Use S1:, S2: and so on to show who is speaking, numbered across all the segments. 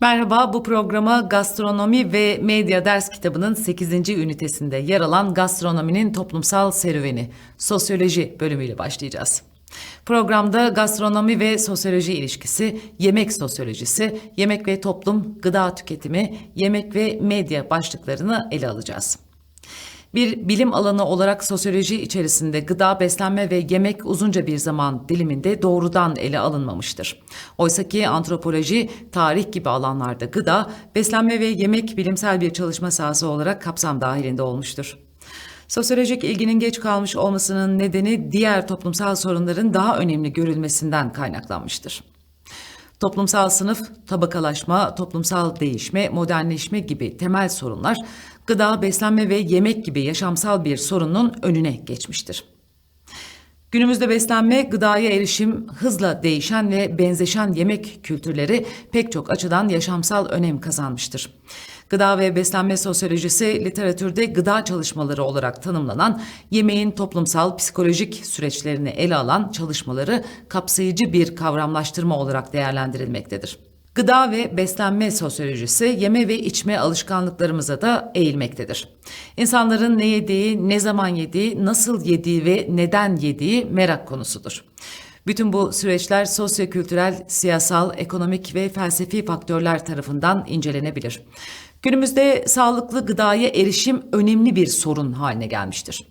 S1: Merhaba, bu programa Gastronomi ve Medya ders kitabının 8. ünitesinde yer alan gastronominin toplumsal serüveni, sosyoloji bölümüyle başlayacağız. Programda gastronomi ve sosyoloji ilişkisi, yemek sosyolojisi, yemek ve toplum, gıda tüketimi, yemek ve medya başlıklarını ele alacağız. Bir bilim alanı olarak sosyoloji içerisinde gıda, beslenme ve yemek uzunca bir zaman diliminde doğrudan ele alınmamıştır. Oysa ki antropoloji, tarih gibi alanlarda gıda, beslenme ve yemek bilimsel bir çalışma sahası olarak kapsam dahilinde olmuştur. Sosyolojik ilginin geç kalmış olmasının nedeni diğer toplumsal sorunların daha önemli görülmesinden kaynaklanmıştır. Toplumsal sınıf, tabakalaşma, toplumsal değişme, modernleşme gibi temel sorunlar gıda, beslenme ve yemek gibi yaşamsal bir sorunun önüne geçmiştir. Günümüzde beslenme, gıdaya erişim, hızla değişen ve benzeşen yemek kültürleri pek çok açıdan yaşamsal önem kazanmıştır. Gıda ve beslenme sosyolojisi literatürde gıda çalışmaları olarak tanımlanan yemeğin toplumsal psikolojik süreçlerini ele alan çalışmaları kapsayıcı bir kavramlaştırma olarak değerlendirilmektedir. Gıda ve beslenme sosyolojisi yeme ve içme alışkanlıklarımıza da eğilmektedir. İnsanların ne yediği, ne zaman yediği, nasıl yediği ve neden yediği merak konusudur. Bütün bu süreçler sosyokültürel, siyasal, ekonomik ve felsefi faktörler tarafından incelenebilir. Günümüzde sağlıklı gıdaya erişim önemli bir sorun haline gelmiştir.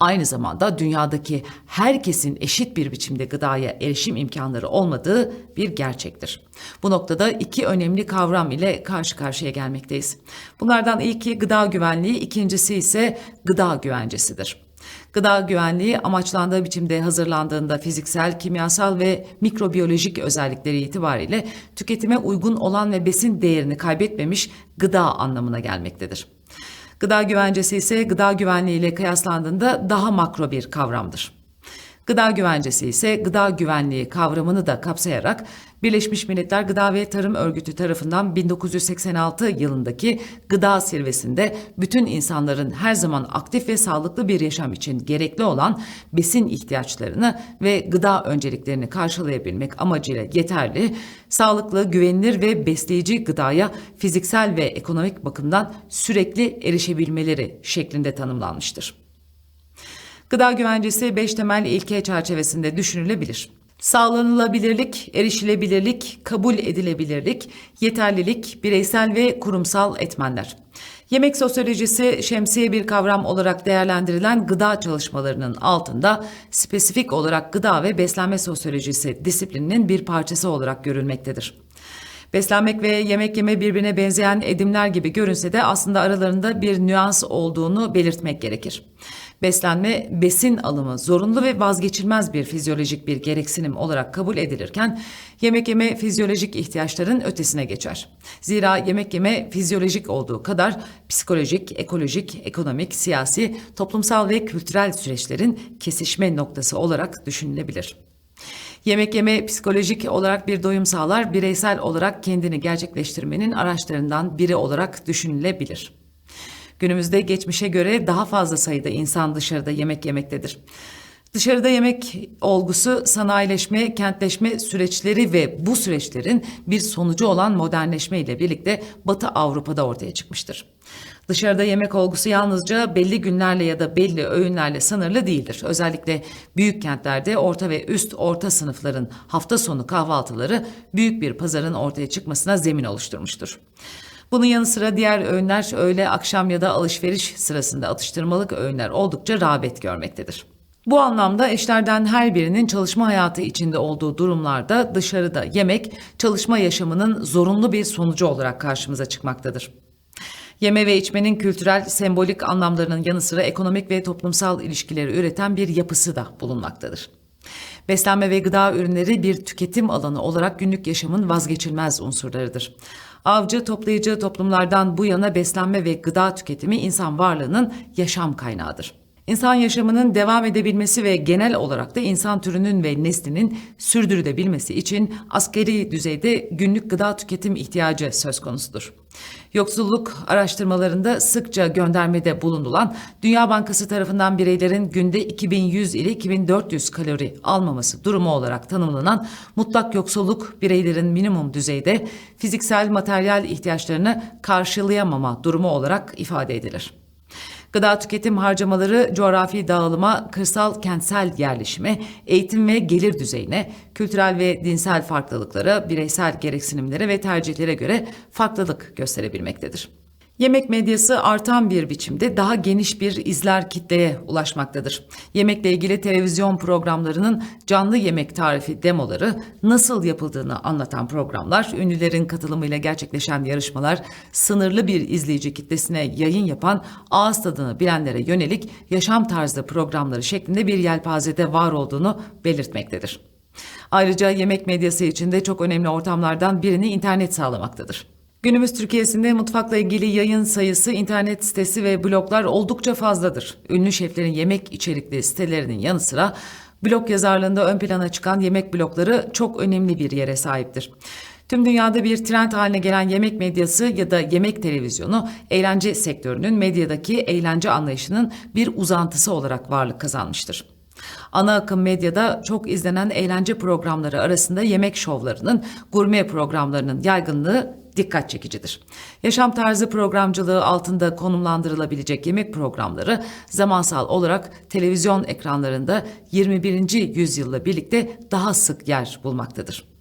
S1: Aynı zamanda dünyadaki herkesin eşit bir biçimde gıdaya erişim imkanları olmadığı bir gerçektir. Bu noktada iki önemli kavram ile karşı karşıya gelmekteyiz. Bunlardan ilki gıda güvenliği, ikincisi ise gıda güvencesidir. Gıda güvenliği amaçlandığı biçimde hazırlandığında fiziksel, kimyasal ve mikrobiyolojik özellikleri itibariyle tüketime uygun olan ve besin değerini kaybetmemiş gıda anlamına gelmektedir. Gıda güvencesi ise gıda güvenliği ile kıyaslandığında daha makro bir kavramdır. Gıda güvencesi ise gıda güvenliği kavramını da kapsayarak Birleşmiş Milletler Gıda ve Tarım Örgütü tarafından 1986 yılındaki gıda zirvesinde bütün insanların her zaman aktif ve sağlıklı bir yaşam için gerekli olan besin ihtiyaçlarını ve gıda önceliklerini karşılayabilmek amacıyla yeterli, sağlıklı, güvenilir ve besleyici gıdaya fiziksel ve ekonomik bakımdan sürekli erişebilmeleri şeklinde tanımlanmıştır. Gıda güvencesi 5 temel ilke çerçevesinde düşünülebilir. Sağlanılabilirlik, erişilebilirlik, kabul edilebilirlik, yeterlilik, bireysel ve kurumsal etmenler. Yemek sosyolojisi şemsiye bir kavram olarak değerlendirilen gıda çalışmalarının altında spesifik olarak gıda ve beslenme sosyolojisi disiplininin bir parçası olarak görülmektedir. Beslenmek ve yemek yeme birbirine benzeyen edimler gibi görünse de aslında aralarında bir nüans olduğunu belirtmek gerekir. Beslenme, besin alımı zorunlu ve vazgeçilmez bir fizyolojik bir gereksinim olarak kabul edilirken, yemek yeme fizyolojik ihtiyaçların ötesine geçer. Zira yemek yeme fizyolojik olduğu kadar psikolojik, ekolojik, ekonomik, siyasi, toplumsal ve kültürel süreçlerin kesişme noktası olarak düşünülebilir. Yemek yeme psikolojik olarak bir doyum sağlar, bireysel olarak kendini gerçekleştirmenin araçlarından biri olarak düşünülebilir. Günümüzde geçmişe göre daha fazla sayıda insan dışarıda yemek yemektedir. Dışarıda yemek olgusu sanayileşme, kentleşme süreçleri ve bu süreçlerin bir sonucu olan modernleşme ile birlikte Batı Avrupa'da ortaya çıkmıştır. Dışarıda yemek olgusu yalnızca belli günlerle ya da belli öğünlerle sınırlı değildir. Özellikle büyük kentlerde orta ve üst orta sınıfların hafta sonu kahvaltıları büyük bir pazarın ortaya çıkmasına zemin oluşturmuştur. Bunun yanı sıra diğer öğünler öğle, akşam ya da alışveriş sırasında atıştırmalık öğünler oldukça rağbet görmektedir. Bu anlamda eşlerden her birinin çalışma hayatı içinde olduğu durumlarda dışarıda yemek çalışma yaşamının zorunlu bir sonucu olarak karşımıza çıkmaktadır. Yeme ve içmenin kültürel, sembolik anlamlarının yanı sıra ekonomik ve toplumsal ilişkileri üreten bir yapısı da bulunmaktadır. Beslenme ve gıda ürünleri bir tüketim alanı olarak günlük yaşamın vazgeçilmez unsurlarıdır. Avcı toplayıcı toplumlardan bu yana beslenme ve gıda tüketimi insan varlığının yaşam kaynağıdır. İnsan yaşamının devam edebilmesi ve genel olarak da insan türünün ve neslinin sürdürülebilmesi için askeri düzeyde günlük gıda tüketim ihtiyacı söz konusudur. Yoksulluk araştırmalarında sıkça göndermede bulunulan Dünya Bankası tarafından bireylerin günde 2100 ile 2400 kalori almaması durumu olarak tanımlanan mutlak yoksulluk bireylerin minimum düzeyde fiziksel materyal ihtiyaçlarını karşılayamama durumu olarak ifade edilir. Gıda tüketim harcamaları coğrafi dağılıma, kırsal kentsel yerleşime, eğitim ve gelir düzeyine, kültürel ve dinsel farklılıklara, bireysel gereksinimlere ve tercihlere göre farklılık gösterebilmektedir. Yemek medyası artan bir biçimde daha geniş bir izler kitleye ulaşmaktadır. Yemekle ilgili televizyon programlarının canlı yemek tarifi demoları, nasıl yapıldığını anlatan programlar, ünlülerin katılımıyla gerçekleşen yarışmalar, sınırlı bir izleyici kitlesine yayın yapan ağız tadını bilenlere yönelik yaşam tarzı programları şeklinde bir yelpazede var olduğunu belirtmektedir. Ayrıca yemek medyası içinde çok önemli ortamlardan birini internet sağlamaktadır. Günümüz Türkiye'sinde mutfakla ilgili yayın sayısı, internet sitesi ve bloglar oldukça fazladır. Ünlü şeflerin yemek içerikli sitelerinin yanı sıra blog yazarlığında ön plana çıkan yemek blogları çok önemli bir yere sahiptir. Tüm dünyada bir trend haline gelen yemek medyası ya da yemek televizyonu eğlence sektörünün medyadaki eğlence anlayışının bir uzantısı olarak varlık kazanmıştır. Ana akım medyada çok izlenen eğlence programları arasında yemek şovlarının, gurme programlarının yaygınlığı dikkat çekicidir. Yaşam tarzı programcılığı altında konumlandırılabilecek yemek programları zamansal olarak televizyon ekranlarında 21. yüzyılla birlikte daha sık yer bulmaktadır.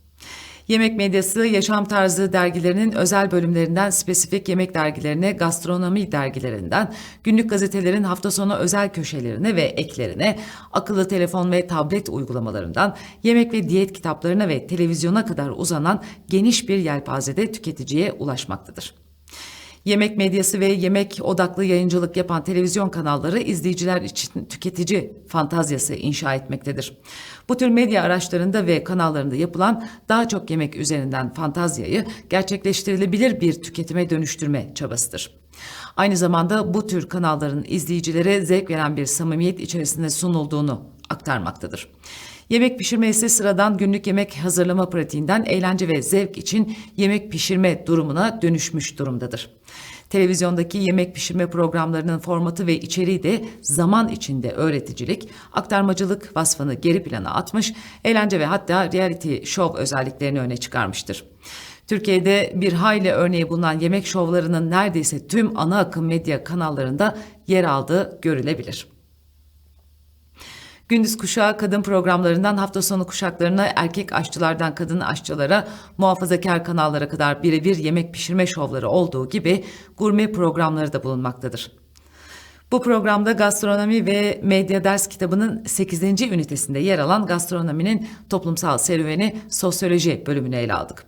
S1: Yemek medyası, yaşam tarzı dergilerinin özel bölümlerinden spesifik yemek dergilerine, gastronomi dergilerinden, günlük gazetelerin hafta sonu özel köşelerine ve eklerine, akıllı telefon ve tablet uygulamalarından, yemek ve diyet kitaplarına ve televizyona kadar uzanan geniş bir yelpazede tüketiciye ulaşmaktadır. Yemek medyası ve yemek odaklı yayıncılık yapan televizyon kanalları izleyiciler için tüketici fantazyası inşa etmektedir. Bu tür medya araçlarında ve kanallarında yapılan daha çok yemek üzerinden fantazyayı gerçekleştirilebilir bir tüketime dönüştürme çabasıdır. Aynı zamanda bu tür kanalların izleyicilere zevk veren bir samimiyet içerisinde sunulduğunu aktarmaktadır. Yemek pişirme ise sıradan günlük yemek hazırlama pratiğinden eğlence ve zevk için yemek pişirme durumuna dönüşmüş durumdadır. Televizyondaki yemek pişirme programlarının formatı ve içeriği de zaman içinde öğreticilik, aktarmacılık vasfını geri plana atmış, eğlence ve hatta reality show özelliklerini öne çıkarmıştır. Türkiye'de bir hayli örneği bulunan yemek şovlarının neredeyse tüm ana akım medya kanallarında yer aldığı görülebilir. Gündüz kuşağı kadın programlarından hafta sonu kuşaklarına erkek aşçılardan kadın aşçılara muhafazakar kanallara kadar birebir yemek pişirme şovları olduğu gibi gurme programları da bulunmaktadır. Bu programda gastronomi ve medya ders kitabının 8. ünitesinde yer alan gastronominin toplumsal serüveni sosyoloji bölümünü ele aldık.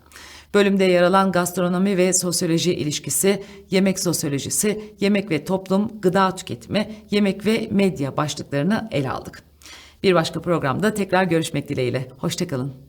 S1: Bölümde yer alan gastronomi ve sosyoloji ilişkisi, yemek sosyolojisi, yemek ve toplum, gıda tüketimi, yemek ve medya başlıklarını ele aldık. Bir başka programda tekrar görüşmek dileğiyle. Hoşçakalın.